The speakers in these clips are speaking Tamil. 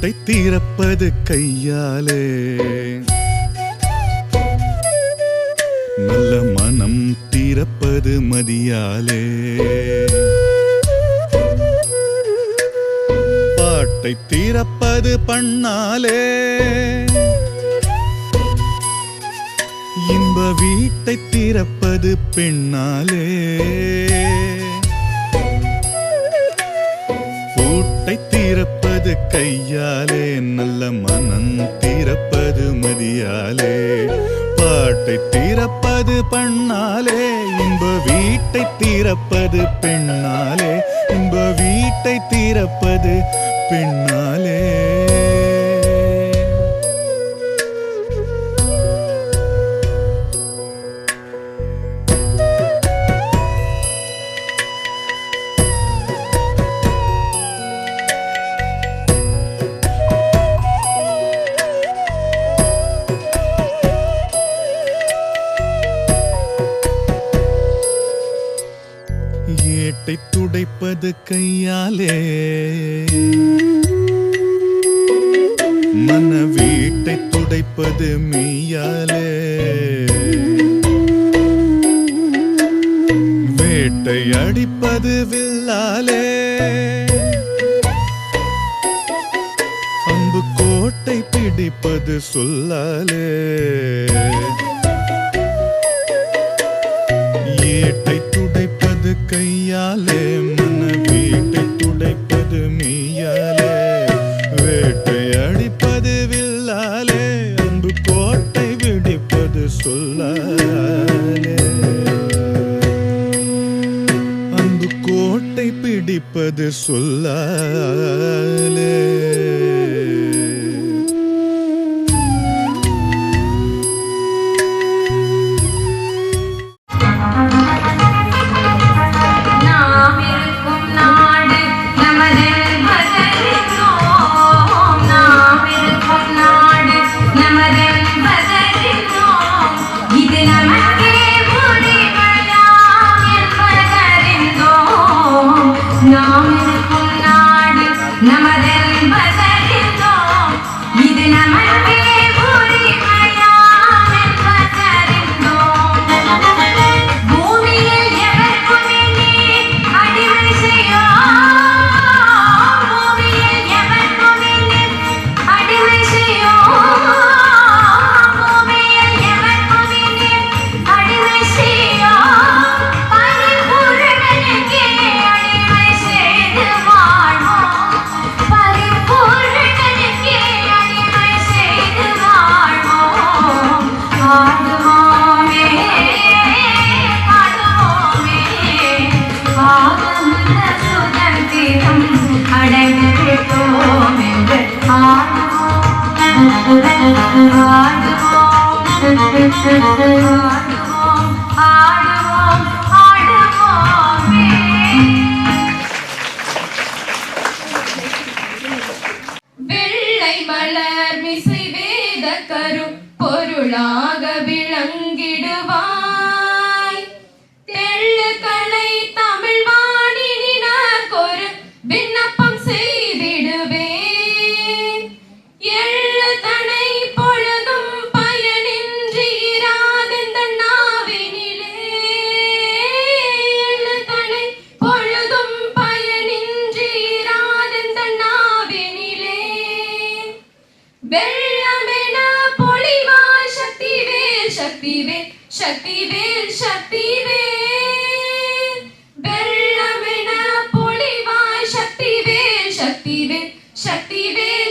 பூட்டை தீரப்பது கையாலே. நல்ல மனம் தீரப்பது மதியாலே. பாட்டை தீரப்பது பண்ணாலே. இன்ப வீட்டை தீரப்பது பெண்ணாலே. தீரப்பது கையாலே நல்ல மனம் தீரப்பது மதியாலே. பாட்டை தீரப்பது பண்ணாலே இன்ப வீட்டை தீரப்பது பெண்ணாலே. இன்ப வீட்டை தீரப்பது பெண்ணாலே. நாளே மன வீட்டை துடைப்பது மீயாலே. வேட்டை அடிப்பது வில்லாலே. அம்பு கோட்டை பிடிப்பது சொல்லாலே. ஏட்டை துடைப்பது கையாலே. I'm ശക്തി വേൽ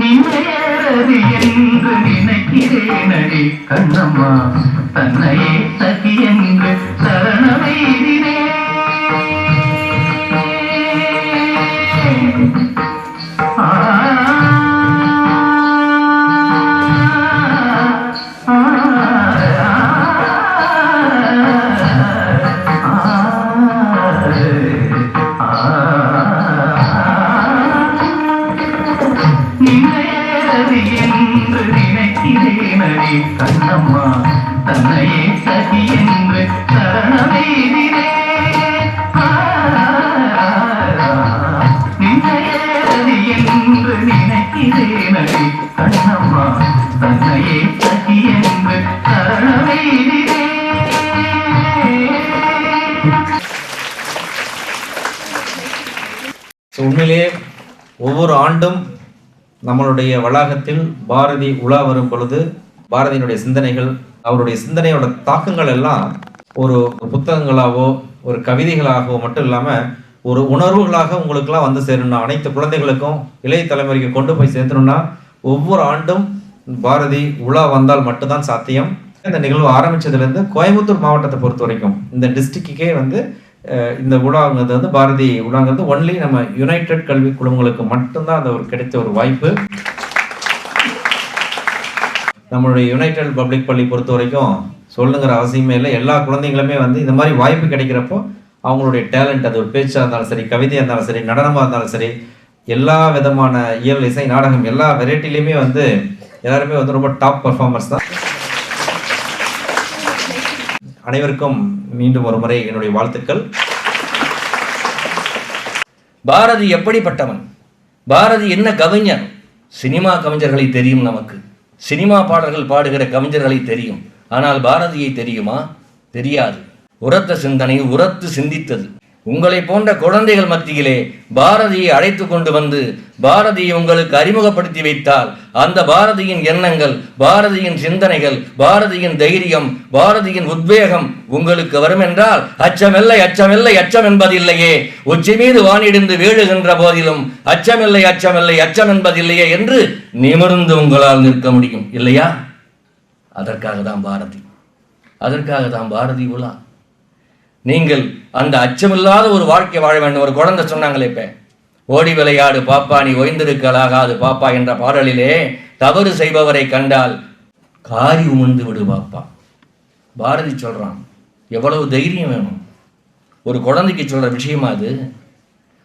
நினைக்கிறது என்று நினைக்கிறேனடி கண்ணம்மா தன்னையே சகியன் நினைக்கிறேனடி கண்ணம்மா தன்னையே சதி என்று சரணமைதினே நினைறது என்று நினைக்கிறேனடி கண்ணம்மா தன்னையே சதி என்று சரணமைதினே உண்மையிலேயே ஒவ்வொரு ஆண்டும் நம்மளுடைய வளாகத்தில் பாரதி உலா வரும் பொழுது பாரதியினுடைய சிந்தனைகள் அவருடைய சிந்தனையோட தாக்கங்கள் எல்லாம் ஒரு புத்தகங்களாவோ ஒரு கவிதைகளாகவோ மட்டும் இல்லாமல் ஒரு உணர்வுகளாக உங்களுக்குலாம் வந்து சேரணும் அனைத்து குழந்தைகளுக்கும் இளைய தலைமுறைக்கு கொண்டு போய் சேர்த்தணும்னா ஒவ்வொரு ஆண்டும் பாரதி உலா வந்தால் மட்டும்தான் சாத்தியம். இந்த நிகழ்வு ஆரம்பிச்சதுலேருந்து கோயம்புத்தூர் மாவட்டத்தை பொறுத்த வரைக்கும் இந்த டிஸ்ட்ரிக்டுக்கே வந்து இந்த உலாங்கிறது வந்து பாரதி உலாங்கிறது ஒன்லி நம்ம யுனைடெட் கல்வி குழுமங்களுக்கு மட்டும்தான் அந்த ஒரு கிடைத்த ஒரு வாய்ப்பு. நம்மளுடைய யுனைடெட் பப்ளிக் பள்ளி பொறுத்த வரைக்கும் சொல்லுங்கிற அவசியமே இல்லை. எல்லா குழந்தைங்களுமே வந்து இந்த மாதிரி வாய்ப்பு கிடைக்கிறப்போ அவங்களுடைய டேலண்ட் அது ஒரு பேச்சாக இருந்தாலும் சரி கவிதையாக இருந்தாலும் சரி நடனமாக இருந்தாலும் சரி எல்லா விதமான இயல் இசை நாடகம் எல்லா வெரைட்டிலையுமே வந்து எல்லாருமே வந்து ரொம்ப டாப் பர்ஃபார்மர்ஸ் தான். அனைவருக்கும் மீண்டும் ஒரு முறை என்னுடைய வாழ்த்துக்கள். பாரதி எப்படிப்பட்டவன்? பாரதி என்ன கவிஞர்? சினிமா கவிஞர்களை தெரியும் நமக்கு. சினிமா பாடல்கள் பாடுகிற கவிஞர்களை தெரியும். ஆனால் பாரதியை தெரியுமா? தெரியாது. உரத்த சிந்தனை உரத்து சிந்தித்தது. உங்களை போன்ற குழந்தைகள் மத்தியிலே பாரதியை அழைத்து கொண்டு வந்து பாரதியை உங்களுக்கு அறிமுகப்படுத்தி வைத்தால் அந்த பாரதியின் எண்ணங்கள் பாரதியின் சிந்தனைகள் பாரதியின் தைரியம் பாரதியின் உத்வேகம் உங்களுக்கு வரும் என்றால் அச்சமில்லை அச்சமில்லை அச்சம் என்பதில்லையே. உச்சி மீது வானிடிந்து வீழுகின்ற போதிலும் அச்சமில்லை அச்சமில்லை அச்சம் என்பதில்லையே என்று நிமிர்ந்து உங்களால் நிற்க முடியும் இல்லையா? அதற்காக தான் பாரதி. அதற்காக தான் பாரதி உலா. நீங்கள் அந்த அச்சமில்லாத ஒரு வாழ்க்கை வாழ வேண்டும். ஒரு குழந்தை சொன்னாங்களே இப்ப. ஓடி விளையாடு பாப்பா நீ ஓய்ந்திருக்கலாகாது பாப்பா என்ற பாடலிலே தவறு செய்பவரை கண்டால் காரி உமிழ்ந்து விடு பாப்பா. பாரதி சொல்றான் எவ்வளவு தைரியம் வேணும். ஒரு குழந்தைக்கு சொல்ற விஷயமா அது?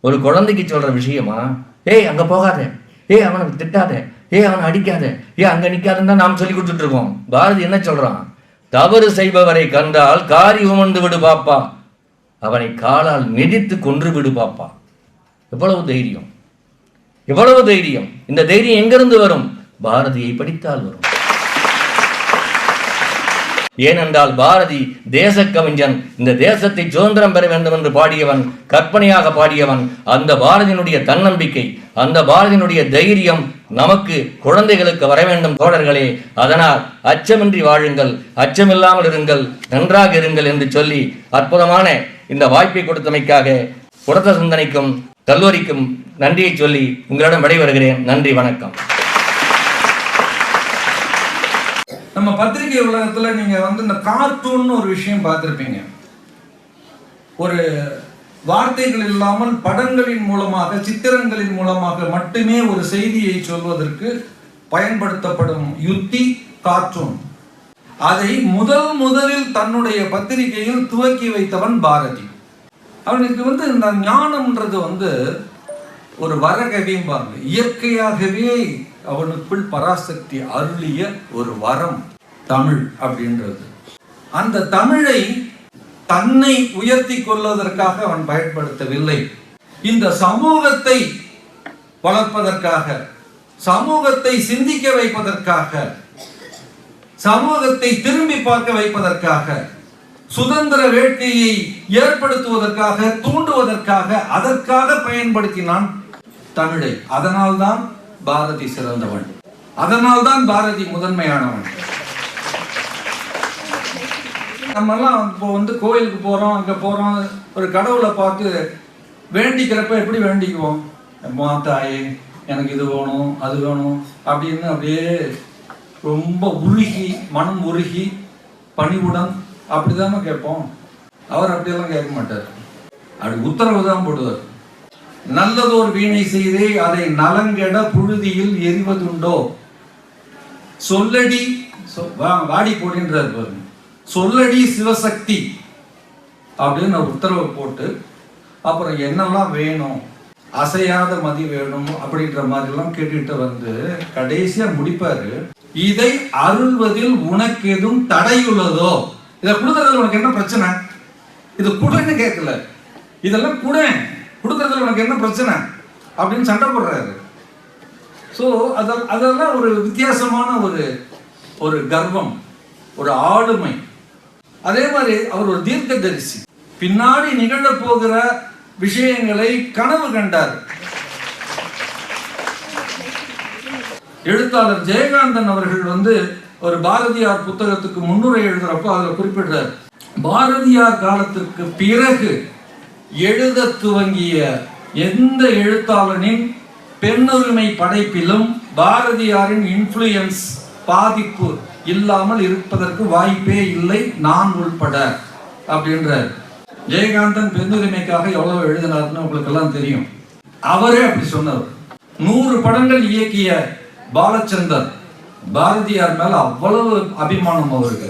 ஒரு குழந்தைக்கு சொல்ற விஷயமா? ஏய் அங்க போகாத. ஏய் அவனுக்கு திட்டாத. ஏய் அவனை அடிக்காத. ஏய் அங்க நிக்காதன்னு தான் நாம் சொல்லி கொடுத்துட்டு இருக்கோம். பாரதி என்ன சொல்றான்? தவறு செய்பவரை கண்டால் காரி உமர்ந்து விடு பாப்பா. அவனை காலால் மிதித்து கொன்று விடு பாப்பா. எவ்வளவு தைரியம். எவ்வளவு தைரியம். இந்த தைரியம் எங்கிருந்து வரும்? பாரதியை படித்தால் வரும். ஏனென்றால் பாரதி தேச கவிஞன் இந்த தேசத்தை சுதந்திரம் பெற வேண்டும் என்று பாடியவன் கற்பனையாக பாடியவன் அந்த பாரதியினுடைய தன்னம்பிக்கை அந்த பாரதியினுடைய தைரியம் நமக்கு குழந்தைகளுக்கு வர வேண்டும் தோழர்களே அதனால் அச்சமின்றி வாழுங்கள் அச்சமில்லாமல் இருங்கள் நன்றாக இருங்கள் என்று சொல்லி அற்புதமான இந்த வாய்ப்பை கொடுத்தமைக்காக குடத்த சிந்தனைக்கும் கல்லூரிக்கும் நன்றியை சொல்லி உங்களிடம் விடைபெறுகிறேன். நன்றி வணக்கம். நம்ம பத்திரிகை உலகத்தில் நீங்கள் வந்து இந்த கார்ட்டூன் ஒரு விஷயம் பார்த்துருப்பீங்க. ஒரு வார்த்தைகள் இல்லாமல் படங்களின் மூலமாக சித்திரங்களின் மூலமாக மட்டுமே ஒரு செய்தியை சொல்வதற்கு பயன்படுத்தப்படும் யுத்தி கார்ட்டூன். அதை முதல் முதலில் தன்னுடைய பத்திரிகையில் துவக்கி வைத்தவன் பாரதி. அவனுக்கு வந்து இந்த ஞானம்ன்றது வந்து ஒரு வரகவிம்பாங்க இயற்கையாகவே அவனுக்குள் பராசக்தி அருளிய ஒரு வரம் தமிழ் அப்படின்றது. அந்த தமிழை தன்னை உயர்த்தி கொள்வதற்காக அவன் பயன்படுத்தவில்லை. இந்த சமூகத்தை வளர்ப்பதற்காக சமூகத்தை சிந்திக்க வைப்பதற்காக சமூகத்தை திரும்பி பார்க்க வைப்பதற்காக சுதந்திர வேட்கையை ஏற்படுத்துவதற்காக தூண்டுவதற்காக அதற்காக பயன்படுத்தினான் தமிழை. அதனால்தான் பாரதி சிறந்தவன். அதனால்தான் பாரதி முதன்மையானவன். நம்மெல்லாம் இப்போ வந்து கோயிலுக்கு போகிறோம் அங்கே போகிறோம் ஒரு கடவுளை பார்த்து வேண்டிக்கிறப்ப எப்படி வேண்டிக்குவோம்? மாத்தாயே எனக்கு இது வேணும் அது வேணும் அப்படின்னு அப்படியே ரொம்ப உருகி மனம் உருகி பணிவுடன் அப்படிதானே கேட்போம். அவர் அப்படியெல்லாம் கேட்க மாட்டார். அப்படி உத்தரவு தான் போடுவார். நல்லதோர் வீணை செய்தே அதை நலங்கெட புழுதியில் எரிவதுண்டோ சொல்லடி சொ- வா- வாடி போடுன்றார் பாருங்க. சொல்லடி சிவசக்தி அப்படின்னு உத்தரவு போட்டு அப்புறம் என்னெல்லாம் வேணும் அசையாத மதி வேணும் அப்படின்ற மாதிரிலாம் கேட்டுட்டு வந்து கடைசியா முடிப்பாரு. இதை அருள்வதில் உனக்கு எதுவும் தடையுள்ளதோ இதை கொடுக்கறதுல உனக்கு என்ன பிரச்சனை? இது குடுன்னு கேட்கல இதெல்லாம் குட கொடுக்கறதுல உனக்கு என்ன பிரச்சனை? அப்படின்னு சண்டை போடுறாரு. ஸோ அதெல்லாம் அதெல்லாம் ஒரு வித்தியாசமான ஒரு ஒரு கர்வம் ஒரு ஆளுமை. அதே மாதிரி அவர் ஒரு தீர்க்க தரிசி பின்னாடி நிகழப் போகிற விஷயங்களை கனவு கண்டார். எழுத்தாளர் ஜெயகாந்தன் அவர்கள் வந்து ஒரு பாரதியார் புத்தகத்துக்கு முன்னுரை எழுதுறப்போ அதில் குறிப்பிடுறார். பாரதியார் காலத்திற்கு பிறகு எழுத துவங்கிய எந்த எழுத்தாளனின் பெண்ணுரிமை படைப்பிலும் பாரதியாரின் இன்ஃப்ளூயன்ஸ் பாதிப்பு இல்லாமல் இருப்பதற்கு வாய்ப்பே இல்லை நான் உள்பட அப்படின்றார். ஜெயகாந்தன் பெருந்துரிமைக்காக எவ்வளவு எழுதினார்னு உங்களுக்கு எல்லாம் தெரியும். அவரே அப்படி சொன்னார். நூறு படங்கள் இயக்கிய பாலச்சந்தர் பாரதியார் மேல அவ்வளவு அபிமானம் அவருக்கு.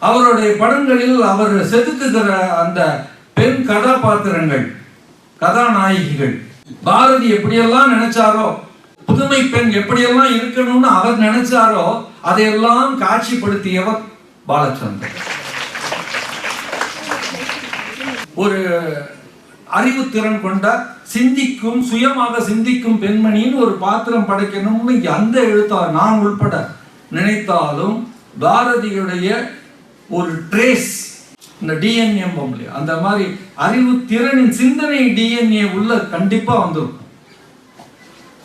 அவருடைய படங்களில் அவர் செதுக்குகிற அந்த பெண் கதாபாத்திரங்கள் கதாநாயகிகள் பாரதி எப்படியெல்லாம் நினைச்சாரோ புதுமை பெண் எப்படியெல்லாம் இருக்கணும்னு அவர் நினைச்சாரோ அதையெல்லாம் காட்சிப்படுத்தியவர் பாலச்சந்தர் ஒரு அறிவுத்திறன் கொண்ட சிந்திக்கும் சுயமாக சிந்திக்கும் பெண்மணின்னு ஒரு பாத்திரம் படைக்கணும்னு அந்த எழுத்தாளர் நான் உள்பட நினைத்தாலும் பாரதியுடைய ஒரு ட்ரேஸ் இந்த டிஎன்ஏ இல்லையா? அந்த மாதிரி அறிவு திறனின் சிந்தனை டிஎன்ஏ உள்ள கண்டிப்பா வந்துடும்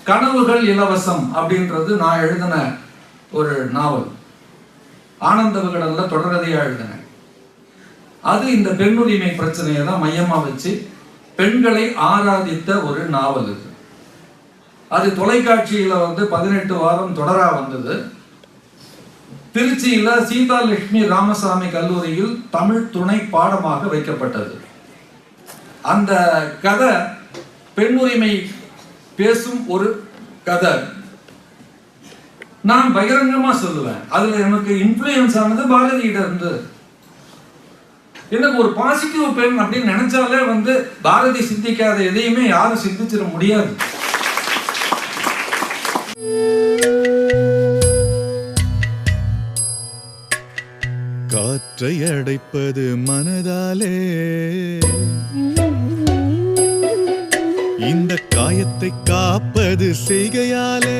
கனவுகள் இலவசம் அப்படின்றது நான் எழுதின ஒரு நாவல். ஆனந்த விகடன்ல தொடர்கதையா எழுதினேன் அது இந்த பெண்ணுரிமை பிரச்சனையை தான் மையமா வச்சு பெண்களை ஆராதித்த ஒரு நாவல் இது. அது தொலைக்காட்சியில வந்து பதினெட்டு வாரம் தொடரா வந்தது. திருச்சியில சீதா லட்சுமி ராமசாமி கல்லூரியில் தமிழ் துணை பாடமாக வைக்கப்பட்டது. அந்த கதை பெண்ணுரிமை பேசும் ஒரு கதை. நான் பகிரங்கமா சொல்லுவேன். அதுல எனக்கு இன்ஃப்ளூயன்ஸ் ஆனது பாரதியிட இருந்து. எனக்கு ஒரு பாசிட்டிவ் பெண் அப்படின்னு நினைச்சாலே வந்து பாரதி சிந்திக்காத எதையுமே யாரும் சிந்திச்சிட முடியாது. காற்றை அடைப்பது மனதாலே. இந்த காயத்தை காப்பது செய்கையாலே.